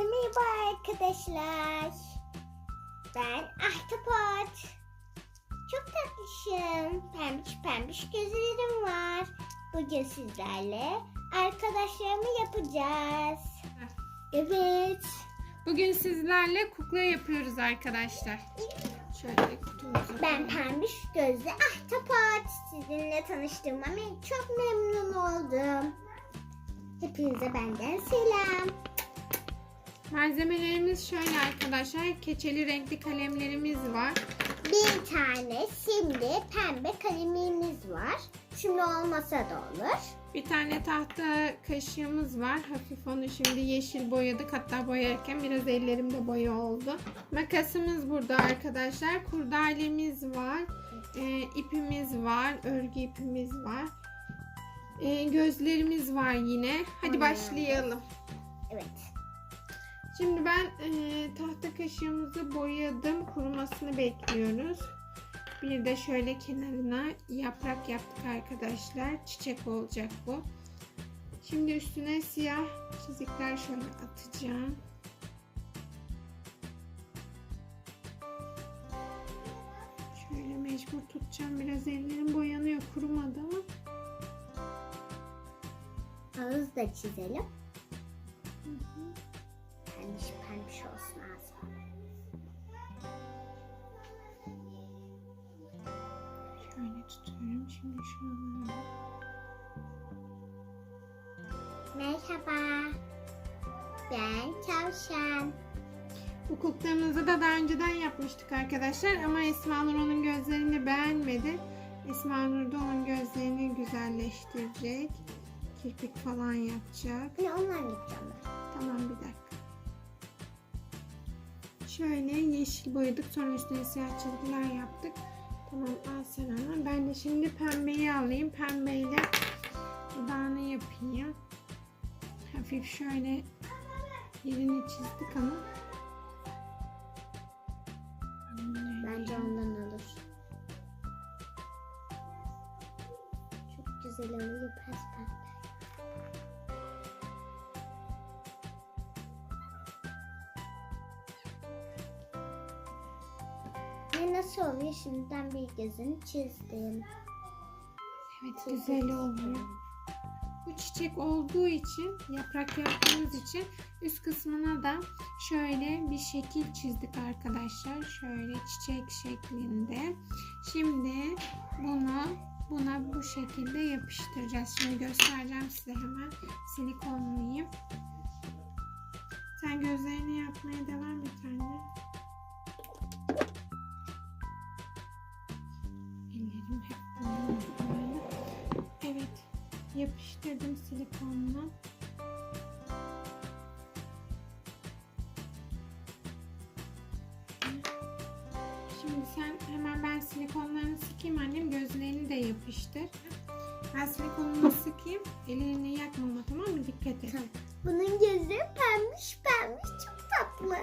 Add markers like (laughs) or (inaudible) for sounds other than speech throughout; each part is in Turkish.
Herkese merhaba arkadaşlar. Ben Ahtapot. Çok tatlışım. Pembiş pembiş gözlerim var. Bugün sizlerle arkadaşlarımı yapacağız. Evet. Bugün sizlerle kukla yapıyoruz arkadaşlar. Şöyle kutumuzu Ben pembiş gözlü Ahtapot. Sizinle tanıştığıma çok memnun oldum. Hepinize benden selam. Malzemelerimiz şöyle arkadaşlar. Keçeli renkli kalemlerimiz var. Bir tane simli pembe kalemimiz var. Şimdi olmasa da olur. Bir tane tahta kaşığımız var. Hafif onu şimdi yeşil boyadık. Hatta boyarken biraz ellerimde boya oldu. Makasımız burada arkadaşlar. Kurdalemiz var. Ee, ipimiz var. Örgü ipimiz var. Ee, gözlerimiz var yine. Hadi başlayalım. Evet. Şimdi ben e, tahta kaşığımızı boyadım. Kurumasını bekliyoruz. Bir de şöyle kenarına yaprak yaptık arkadaşlar. Çiçek olacak bu. Şimdi üstüne siyah çizikler şöyle atacağım. Şöyle mecbur tutacağım. Biraz ellerim boyanıyor. Kurumadı ama. Ağız da çizelim. Merhaba. Ben Tavşan. Bu kuklamızı da daha önceden yapmıştık arkadaşlar ama Esma Nur onun gözlerini beğenmedi. Esma Nur da onun gözlerini güzelleştirecek. Kirpik falan yapacak. Ne ondan yapacağım ben. Tamam bir dakika. Şöyle yeşil boyadık sonra üstüne siyah çizgiler yaptık. Tamam al sen onu. Ben de şimdi pembeyi alayım. Pembeyle dudağını yapayım. Hafif şöyle yerini çizdik ama. Bence ondan olur. Çok güzel oluyor pes pembe. Ne nasıl oluyor? Şimdiden bir gözünü çizdim. Evet güzel oluyor. Bu çiçek olduğu için, yaprak yaptığımız için üst kısmına da şöyle bir şekil çizdik arkadaşlar. Şöyle çiçek şeklinde. Şimdi bunu buna bu şekilde yapıştıracağız. Şimdi göstereceğim size hemen silikonlayayım. Yapıştırdım silikonla. Şimdi sen hemen ben silikonlarını sıkayım annem. Gözlerini de yapıştır. Ben silikonunu sıkayım. Ellerini yakmama tamam mı? Dikkat et. Bunun gözü pembiş pembiş çok tatlı.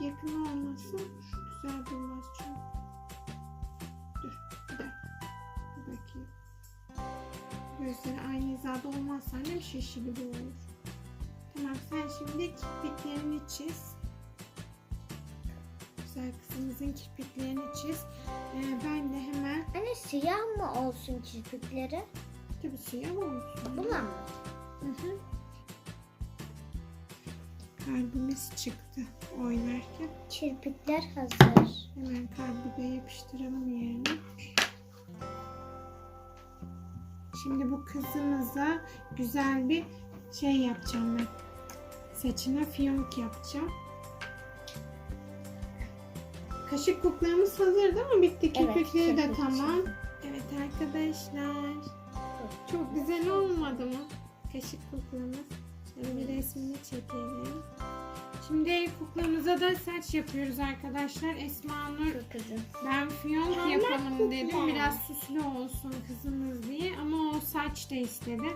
Çok yakın olmasın. Güzel durmaz çünkü. Dur bir dakika. Bir bakayım. Gözleri aynı hizada olmazsa annem şişi gibi olur. Tamam sen şimdi kirpiklerini çiz. Güzel kızımızın kirpiklerini çiz. Ee, ben de hemen Anne siyah mı olsun kirpikleri? tabii siyah olsun. Bunlar mı? Hı hı. Kalbimiz çıktı oynarken. Kirpikler hazır. Hemen kalbi de yapıştıralım yerine. Şimdi bu kızımıza güzel bir şey yapacağım ben. Saçına fiyonk yapacağım. Kaşık kuklamız hazır değil mi? Bitti. Evet, Kirpikleri de kirpik tamam. Evet arkadaşlar. Çok güzel olmadı mı? Kaşık kuklamız. Şöyle bir resmini çekelim. Şimdi kuklamıza da saç yapıyoruz arkadaşlar. Esma Nur kızım. ben fiyonk yapalım kukla. dedim. Biraz süslü olsun kızımız diye. Ama o saç da istedi.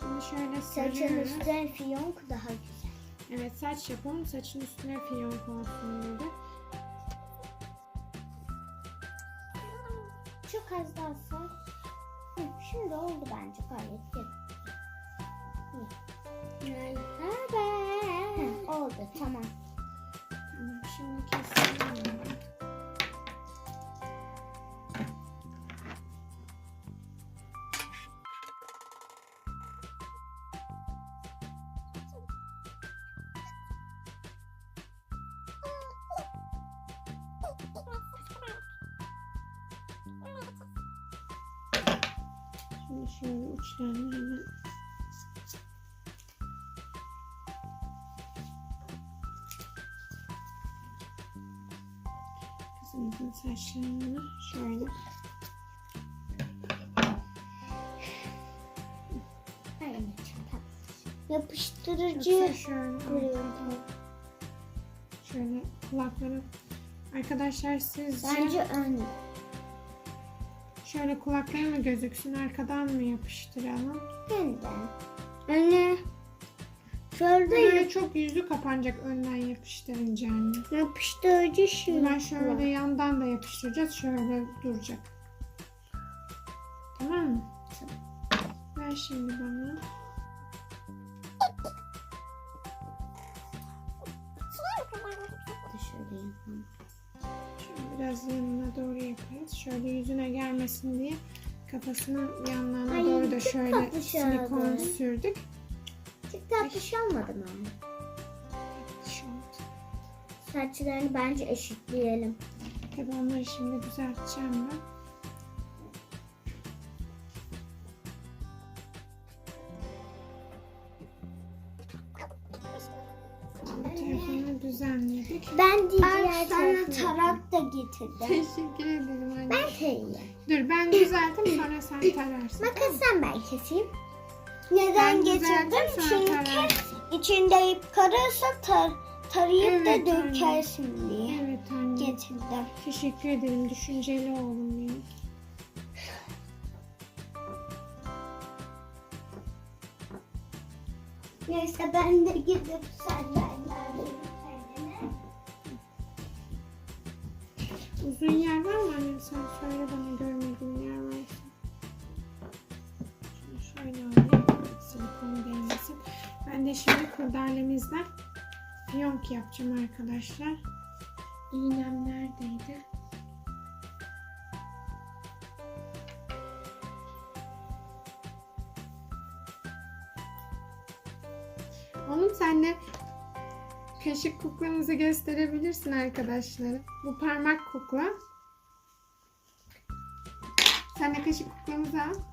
Şimdi şöyle Saçın sarıyoruz. üstüne fiyonk daha güzel. Evet saç yapalım. Saçın üstüne fiyonk olsun dedi. Çok az daha. Hı, şimdi oldu bence gayet iyi. Tamam. Tamam şimdi keselim. Şimdi şöyle uçlarını hemen saçlarını şöyle çatal. Yapıştırıcı. Şöyle şöyle kulakları arkadaşlar sizce Bence ön. şöyle kulakları mı gözüksün arkadan mı yapıştıralım? Önden. Anne. Şöyle Böyle çok yüzü kapanacak önden yapıştırınca anne. yapıştırıcı şu. Ben şöyle yandan da yapıştıracağız. Şöyle duracak. Tamam mı? Ver şimdi bana. Şöyle yapalım. Şöyle biraz yanına doğru yaparız. Şöyle yüzüne gelmesin diye kafasının yanlarına Ay, doğru da çok şöyle tatlı silikon sürdük. Çok tatlı şey? Şu oldu. Saçlarını bence eşitleyelim. Tabii onları şimdi düzelteceğim ben. Tarafını düzenledik. Ben diğer sana tarak da getirdim. Teşekkür ederim anne. Ben tarayayım. Dur ben düzelteyim sonra sen tararsın. Makasdan ben keseyim. Neden Ben getirdim? Çünkü içinde ip kalırsa tar tarayıp Evet, da anne. dökersin diye Evet anne. getirdim. Teşekkür ederim düşünceli oğlum benim. Neyse ben de gidip kendine. Uzun yer var mı annem sen söyle bana görmediğin yer Silikonu değmesin. Ben de şimdi kurdalemizden fiyonk yapacağım arkadaşlar. İğnem neredeydi? Oğlum sen de kaşık kuklanızı gösterebilirsin arkadaşlara. Bu parmak kukla. Sen de kaşık kuklamızı al.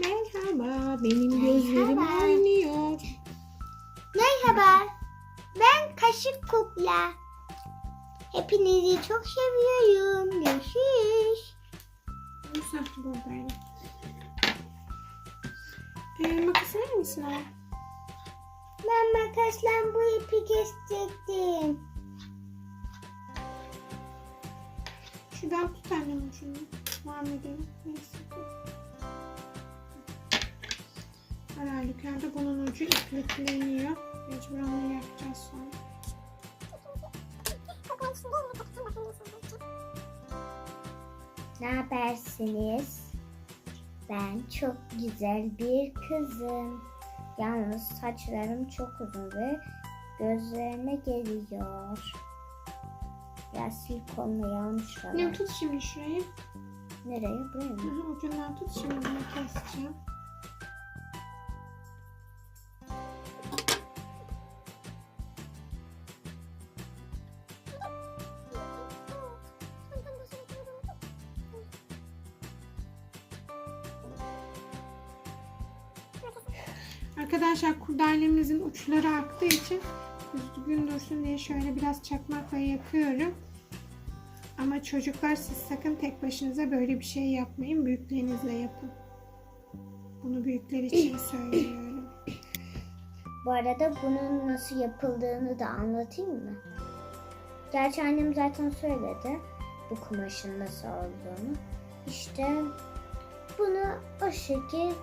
Merhaba, benim gözlerim Merhaba. oynuyor. Merhaba. Ben Kaşık Kukla. Hepinizi çok seviyorum. Görüşürüz. Musa buradaydı. Ee, makas verir misin o? Ben makasla bu ipi kesecektim. Şuradan tut annem şunu. Benim? Neyse. Her halükarda bunun ucu iplikleniyor. Mecbur onu yapacağız sonra. Ne habersiniz? Ben çok güzel bir kızım. Yalnız saçlarım çok uzun ve gözlerime geliyor. Biraz silikonla yanlış Annem var. tut şimdi şurayı. Nereye? Buraya mı? Ucundan tut şimdi bunu keseceğim. Arkadaşlar kurdalemizin uçları aktığı için düzgün dursun diye şöyle biraz çakmakla yakıyorum. Ama çocuklar siz sakın tek başınıza böyle bir şey yapmayın. Büyüklerinizle yapın. Bunu büyükler için (clears throat) söylüyorum. Bu arada bunun nasıl yapıldığını da anlatayım mı? Gerçi annem zaten söyledi bu kumaşın nasıl olduğunu. İşte bunu o şekil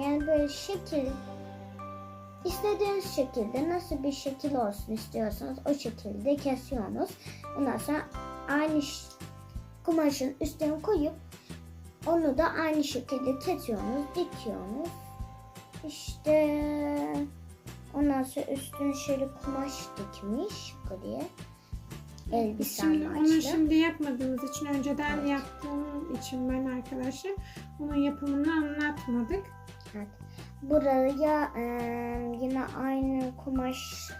yani böyle şekil istediğiniz şekilde nasıl bir şekil olsun istiyorsanız o şekilde kesiyorsunuz. Ondan sonra aynı kumaşın üstüne koyup onu da aynı şekilde kesiyorsunuz, dikiyorsunuz. İşte ondan sonra üstüne şöyle kumaş dikmiş buraya. Elbise Şimdi onu şimdi yapmadığımız için önceden yaptığım için ben arkadaşlar onun yapımını anlatmadık. Evet. Buraya e, yine aynı kumaş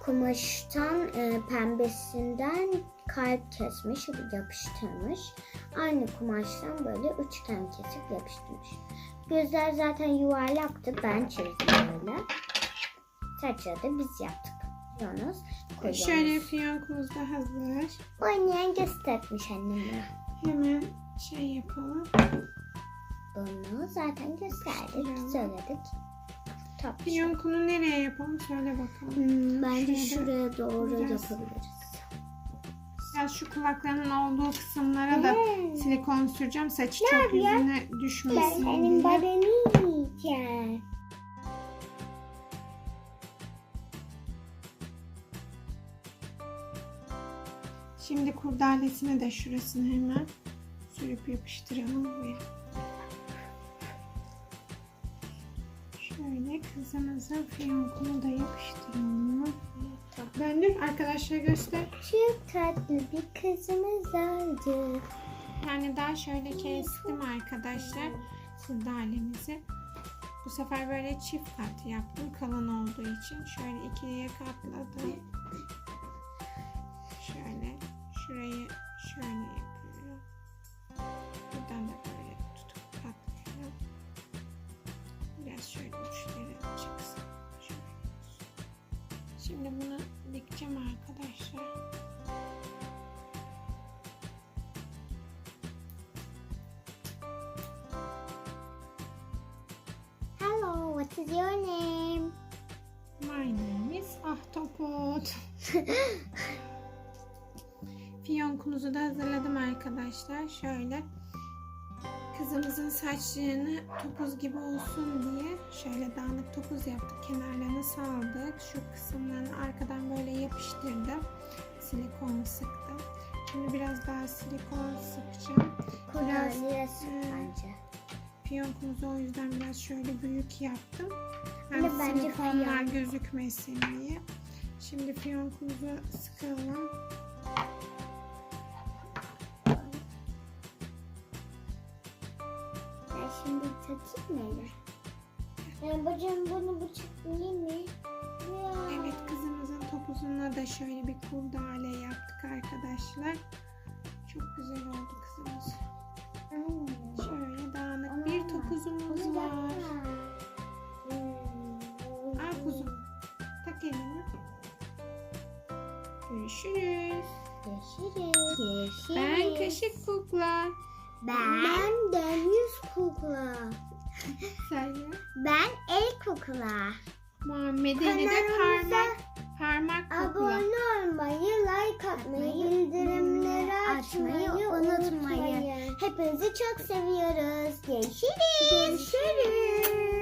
kumaştan e, pembesinden kalp kesmiş, yapıştırmış. Aynı kumaştan böyle üçgen kesip yapıştırmış. Gözler zaten yuvarlaktı. Ben çizdim öyle. Saçları da biz yaptık. Yalnız koyuyoruz. Şöyle fiyonkumuz da hazır. Oynayan göstermiş anneme. Hemen şey yapalım. Bunu zaten gösterdik, Yapıştıralım. söyledik. Top. Fiyonkunu nereye yapalım söyle bakalım. Hmm, bence şuraya doğru biraz- yapabiliriz. Biraz şu kulaklarının olduğu kısımlara da Hmm. silikon süreceğim. Saçı çok yüzüne düşmesin diye. babanı yiyeceğim. Şimdi kurdalesini de şurasına hemen sürüp yapıştıralım buraya. Şöyle kızımızın fiyonkunu da yapıştıralım. Döndür arkadaşlar göster. Çok tatlı bir kızımız oldu. Yani daha şöyle kestim arkadaşlar kurdalemizi. Bu sefer böyle çift kat yaptım kalın olduğu için. Şöyle ikiye katladım. Şimdi bunu dikeceğim arkadaşlar. Hello, what is your name? My name is Ahtapot. (laughs) Fiyonkumuzu da hazırladım arkadaşlar. Şöyle kızımızın saçlarını topuz gibi olsun diye şöyle dağınık topuz yaptık. Kenarlarını saldık. Şu kısımlarını arkadan böyle yapıştırdım. Silikon sıktım. Şimdi biraz daha silikon sıkacağım. Biraz e, bence. Fiyonkumuzu o yüzden biraz şöyle büyük yaptım. Ama Hem bence silikonlar gözükmesin diye. Şimdi fiyonkumuzu sıkalım. Şimdi takayım mı ele? Ben bacım bunu bıçaklayayım mı? Ya. Evet kızımızın topuzuna da şöyle bir kurdale yaptık arkadaşlar. Çok güzel oldu kızımız. Hmm. Şöyle dağınık bir topuzumuz var. Hmm. Al kuzum. Tak elini. Görüşürüz. Görüşürüz. Görüşürüz. Ben kaşık kukla. Ben, ben deniz kukla. Söyle. Ben el kukla. Muhammed Ali de parmak parmak kukla. Abone olmayı, like atmayı, bildirimleri açmayı unutmayın. Hepinizi çok seviyoruz. Görüşürüz. Görüşürüz.